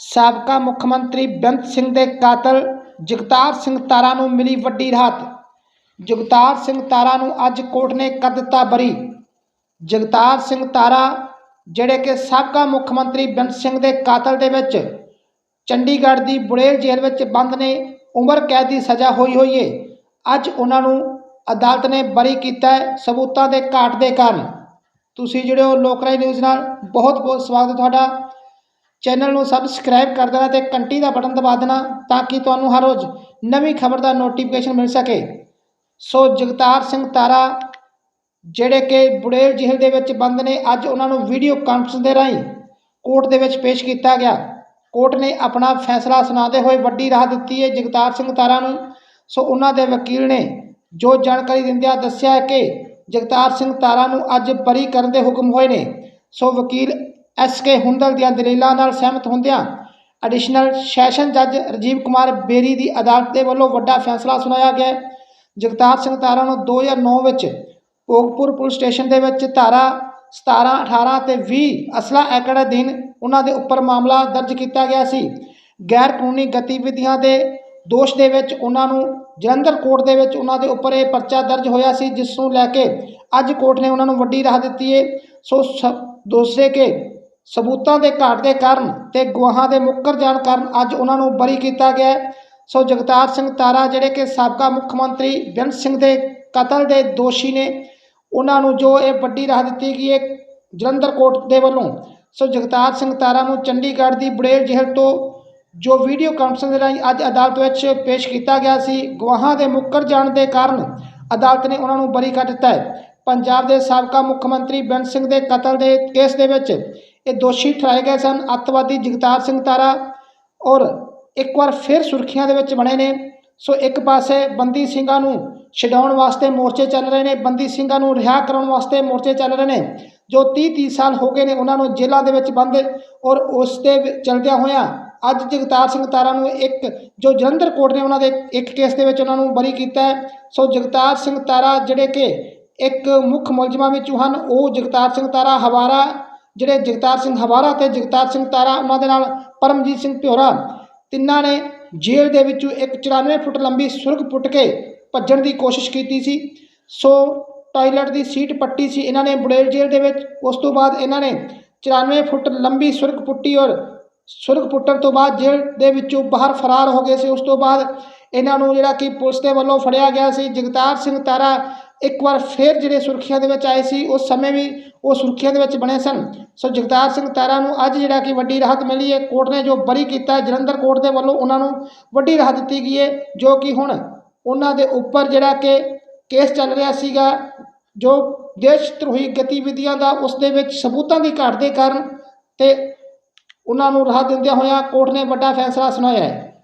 ਸਾਬਕਾ ਮੁੱਖ ਮੰਤਰੀ ਬੇਅੰਤ ਸਿੰਘ ਦੇ ਕਾਤਲ ਜਗਤਾਰ ਸਿੰਘ ਤਾਰਾ ਨੂੰ ਮਿਲੀ ਵੱਡੀ ਰਾਹਤ। ਜਗਤਾਰ ਸਿੰਘ ਤਾਰਾ ਨੂੰ ਅੱਜ ਕੋਰਟ ਨੇ ਕਰ ਦਿੱਤਾ ਬਰੀ। ਜਗਤਾਰ ਸਿੰਘ ਤਾਰਾ, ਜਿਹੜੇ ਕਿ ਸਾਬਕਾ ਮੁੱਖ ਮੰਤਰੀ ਬੇਅੰਤ ਸਿੰਘ ਦੇ ਕਾਤਲ ਦੇ ਵਿੱਚ ਚੰਡੀਗੜ੍ਹ ਦੀ ਬੁੜੇਲ ਜੇਲ੍ਹ ਵਿੱਚ ਬੰਦ ਨੇ, ਉਮਰ ਕੈਦ ਦੀ ਸਜ਼ਾ ਹੋਈ ਹੋਈ ਏ। ਅੱਜ ਉਹਨਾਂ ਨੂੰ ਅਦਾਲਤ ਨੇ ਬਰੀ ਕੀਤਾ ਸਬੂਤਾਂ ਦੇ ਘਾਟ ਦੇ ਕਾਰਨ। ਤੁਸੀਂ ਜਿਹੜੇ ਹੋ ਲੋਕਰਾਈ ਨਿਊਜ਼ ਨਾਲ। ਬਹੁਤ ਬਹੁਤ ਸਵਾਗਤ ਤੁਹਾਡਾ। ਚੈਨਲ ਨੂੰ ਸਬਸਕ੍ਰਾਈਬ ਕਰ ਦੇਣਾ ਤੇ ਘੰਟੀ ਦਾ ਬਟਨ ਦਬਾ ਦੇਣਾ ਤਾਂ ਕਿ ਤੁਹਾਨੂੰ ਹਰ ਰੋਜ਼ ਨਵੀਂ ਖਬਰ ਦਾ ਨੋਟੀਫਿਕੇਸ਼ਨ ਮਿਲ ਸਕੇ। ਸੋ ਜਗਤਾਰ ਸਿੰਘ ਤਾਰਾ, ਜਿਹੜੇ ਕਿ ਬੁੜੇਲ ਜੇਲ੍ਹ ਦੇ ਵਿੱਚ ਬੰਦ ਨੇ, ਅੱਜ ਉਹਨਾਂ ਨੂੰ ਵੀਡੀਓ ਕਾਨਫਰੰਸ ਦੇ ਰਾਹੀਂ ਕੋਰਟ ਦੇ ਵਿੱਚ ਪੇਸ਼ ਕੀਤਾ ਗਿਆ। ਕੋਰਟ ਨੇ ਆਪਣਾ ਫੈਸਲਾ ਸੁਣਾਉਂਦੇ ਹੋਏ ਵੱਡੀ ਰਾਹ ਦਿੱਤੀ ਹੈ ਜਗਤਾਰ ਸਿੰਘ ਤਾਰਾ ਨੂੰ। ਸੋ ਉਹਨਾਂ ਦੇ ਵਕੀਲ ਨੇ ਜੋ ਜਾਣਕਾਰੀ ਦਿੰਦਿਆਂ ਦੱਸਿਆ ਕਿ ਜਗਤਾਰ ਸਿੰਘ ਤਾਰਾ ਨੂੰ ਅੱਜ ਬਰੀ ਕਰਨ ਦੇ ਹੁਕਮ ਹੋਏ ਨੇ। ਸੋ ਵਕੀਲ ਐਸ ਕੇ ਹੁੰਦਲ ਦੀਆਂ ਦਲੀਲਾਂ ਨਾਲ ਸਹਿਮਤ ਹੁੰਦਿਆਂ ਐਡੀਸ਼ਨਲ ਸੈਸ਼ਨ ਜੱਜ ਰਜੀਵ ਕੁਮਾਰ ਬੇਰੀ ਦੀ ਅਦਾਲਤ ਦੇ ਵੱਲੋਂ ਵੱਡਾ ਫੈਸਲਾ ਸੁਣਾਇਆ ਗਿਆ। ਜਗਤਾਰ ਸਿੰਘ ਤਾਰਾ ਨੂੰ 2009 ਵਿੱਚ ਭੋਗਪੁਰ ਪੁਲਿਸ ਸਟੇਸ਼ਨ ਦੇ ਵਿੱਚ ਧਾਰਾ 17 18 ਤੇ 20 ਅਸਲਾ ਐਕਟ ਅਧੀਨ ਉਹਨਾਂ ਦੇ ਉੱਪਰ ਮਾਮਲਾ ਦਰਜ ਕੀਤਾ ਗਿਆ ਸੀ। ਗੈਰ ਕਾਨੂੰਨੀ ਗਤੀਵਿਧੀਆਂ ਦੇ ਦੋਸ਼ ਦੇ ਵਿੱਚ ਉਹਨਾਂ ਨੂੰ ਜਲੰਧਰ ਕੋਰਟ ਦੇ ਵਿੱਚ ਉਹਨਾਂ ਦੇ ਉੱਪਰ ਇਹ ਪਰਚਾ ਦਰਜ ਹੋਇਆ ਸੀ, ਜਿਸ ਨੂੰ ਲੈ ਕੇ ਅੱਜ ਕੋਰਟ ਨੇ ਉਹਨਾਂ ਨੂੰ ਵੱਡੀ ਰਾਹ ਦਿੱਤੀ ਹੈ ਸੋ ਸ- ਦੂਸਰੇ ਕੇ ਸਬੂਤਾਂ ਦੇ ਘਾਟ ਦੇ ਕਾਰਨ ਤੇ ਗਵਾਹਾਂ ਦੇ ਮੁੱਕਰ ਜਾਣ ਕਾਰਨ ਅੱਜ ਉਹਨਾਂ ਨੂੰ ਬਰੀ ਕੀਤਾ ਗਿਆ ਸੋ ਜਗਤਾਰ ਸਿੰਘ ਤਾਰਾ ਜਿਹੜੇ ਕਿ ਸਾਬਕਾ ਮੁੱਖ ਮੰਤਰੀ ਬੇਅੰਤ ਸਿੰਘ ਦੇ ਕਤਲ ਦੇ ਦੋਸ਼ੀ ਨੇ, ਉਹਨਾਂ ਨੂੰ ਜੋ ਇਹ ਵੱਡੀ ਰਾਹ ਦਿੱਤੀ ਗਈ ਹੈ ਜਲੰਧਰ ਕੋਰਟ ਦੇ ਵੱਲੋਂ। ਸੋ ਜਗਤਾਰ ਸਿੰਘ ਤਾਰਾ ਨੂੰ ਚੰਡੀਗੜ੍ਹ ਦੀ ਬੜੇਲ ਜੇਲ੍ਹ ਤੋਂ ਜੋ ਵੀਡੀਓ ਕਾਨਫਰੰਸ ਦੇ ਰਾਹੀਂ ਅੱਜ ਅਦਾਲਤ ਵਿੱਚ ਪੇਸ਼ ਕੀਤਾ ਗਿਆ ਸੀ ਗਵਾਹਾਂ ਦੇ ਮੁੱਕਰ ਜਾਣ ਦੇ ਕਾਰਨ ਅਦਾਲਤ ਨੇ ਉਹਨਾਂ ਨੂੰ ਬਰੀ ਕਰ ਦਿੱਤਾ ਹੈ। ਪੰਜਾਬ ਦੇ ਸਾਬਕਾ ਮੁੱਖ ਮੰਤਰੀ ਬੇਅੰਤ ਸਿੰਘ ਦੇ ਕਤਲ ਦੇ ਕੇਸ ਦੇ ਵਿੱਚ ਇਹ ਦੋਸ਼ੀ ਠਹਿਰਾਏ ਗਏ ਸਨ। ਅੱਤਵਾਦੀ ਜਗਤਾਰ ਸਿੰਘ ਤਾਰਾ ਔਰ ਇੱਕ ਵਾਰ ਫਿਰ ਸੁਰਖੀਆਂ ਦੇ ਵਿੱਚ ਬਣੇ ਨੇ। ਸੋ ਇੱਕ ਪਾਸੇ ਬੰਦੀ ਸਿੰਘਾਂ ਨੂੰ ਛਡਾਉਣ ਵਾਸਤੇ ਮੋਰਚੇ ਚੱਲ ਰਹੇ ਨੇ। ਬੰਦੀ ਸਿੰਘਾਂ ਨੂੰ ਰਿਹਾ ਕਰਾਉਣ ਵਾਸਤੇ ਮੋਰਚੇ ਚੱਲ ਰਹੇ ਨੇ। ਜੋ 30 30 ਸਾਲ ਹੋ ਗਏ ਨੇ, ਉਹਨਾਂ ਨੂੰ ਜੇਲ੍ਹਾਂ ਦੇ ਵਿੱਚ ਬੰਦ ਔਰ ਉਸ ਦੇ ਵਿ- ਚਲਦਿਆਂ ਹੋਇਆਂ ਅੱਜ ਜਗਤਾਰ ਸਿੰਘ ਤਾਰਾ ਨੂੰ ਇੱਕ, ਜੋ ਜਲੰਧਰ ਕੋਰਟ ਨੇ ਉਹਨਾਂ ਦੇ ਇੱਕ ਕੇਸ ਦੇ ਵਿੱਚ ਉਹਨਾਂ ਨੂੰ ਬਰੀ ਕੀਤਾ ਸੋ ਜਗਤਾਰ ਸਿੰਘ ਤਾਰਾ ਜਿਹੜੇ ਕਿ ਇੱਕ ਮੁੱਖ ਮੁਲਜ਼ਮਾਂ ਵਿੱਚੋਂ ਹਨ, ਉਹ ਜਗਤਾਰ ਸਿੰਘ ਤਾਰਾ ਹਵਾਰਾ ਜਿਹੜੇ ਜਗਤਾਰ ਸਿੰਘ ਹਵਾਰਾ ਤੇ ਜਗਤਾਰ ਸਿੰਘ ਤਾਰਾ, ਉਹਨਾਂ ਦੇ ਨਾਲ ਪਰਮਜੀਤ ਸਿੰਘ ਪਿਓਰਾ ਤਿੰਨਾਂ ਨੇ ਜੇਲ੍ਹ ਦੇ ਵਿੱਚੋਂ ਇੱਕ 94 ਫੁੱਟ ਲੰਬੀ ਸੁਰਗ ਪੁੱਟ ਕੇ ਭੱਜਣ ਦੀ ਕੋਸ਼ਿਸ਼ ਕੀਤੀ ਸੀ। ਸੋ ਟਾਇਲਟ ਦੀ ਸੀਟ ਪੱਟੀ ਸੀ ਇਹਨਾਂ ਨੇ ਬੁੜੇਲ ਜੇਲ੍ਹ ਦੇ ਵਿੱਚ। ਉਸ ਤੋਂ ਬਾਅਦ ਇਹਨਾਂ ਨੇ 94 ਫੁੱਟ ਲੰਬੀ ਸੁਰਗ ਪੁੱਟੀ ਔਰ ਸੁਰਗ ਪੁੱਟਣ ਤੋਂ ਬਾਅਦ ਜੇਲ੍ਹ ਦੇ ਵਿੱਚੋਂ ਬਾਹਰ ਫਰਾਰ ਹੋ ਗਏ ਸੀ। ਉਸ ਤੋਂ ਬਾਅਦ ਇਹਨਾਂ ਨੂੰ ਜਿਹੜਾ ਕਿ ਪੁਲਿਸ ਦੇ ਵੱਲੋਂ ਫੜਿਆ ਗਿਆ ਸੀ। ਜਗਤਾਰ ਸਿੰਘ ਤਾਰਾ ਇੱਕ ਵਾਰ ਫੇਰ ਜਿਹੜੇ ਸੁਰਖੀਆਂ ਦੇ ਵਿੱਚ ਆਏ ਸੀ, ਉਸ ਸਮੇਂ ਵੀ ਉਹ ਸੁਰਖੀਆਂ ਦੇ ਵਿੱਚ ਬਣੇ ਸਨ। ਸੋ ਜਗਤਾਰ ਸਿੰਘ ਤਾਰਾ ਨੂੰ ਅੱਜ ਜਿਹੜਾ ਕਿ ਵੱਡੀ ਰਾਹਤ ਮਿਲੀ ਹੈ, ਕੋਰਟ ਨੇ ਜੋ ਬਰੀ ਕੀਤਾ ਜਲੰਧਰ ਕੋਰਟ ਦੇ ਵੱਲੋਂ ਉਹਨਾਂ ਨੂੰ ਵੱਡੀ ਰਾਹਤ ਦਿੱਤੀ ਗਈ ਹੈ, ਜੋ ਕਿ ਹੁਣ ਉਹਨਾਂ ਦੇ ਉੱਪਰ ਜਿਹੜਾ ਕਿ ਕੇਸ ਚੱਲ ਰਿਹਾ ਸੀਗਾ, ਜੋ ਦੇਸ਼ ਧਰੋਹੀ ਗਤੀਵਿਧੀਆਂ ਦਾ ਉਸ ਦੇ ਵਿੱਚ ਸਬੂਤਾਂ ਦੀ ਘਾਟ ਦੇ ਕਾਰਨ ਤੇ ਉਹਨਾਂ ਨੂੰ ਰਾਹਤ ਦਿੰਦਿਆਂ ਹੋਇਆਂ ਕੋਰਟ ਨੇ ਵੱਡਾ ਫੈਸਲਾ ਸੁਣਾਇਆ ਹੈ।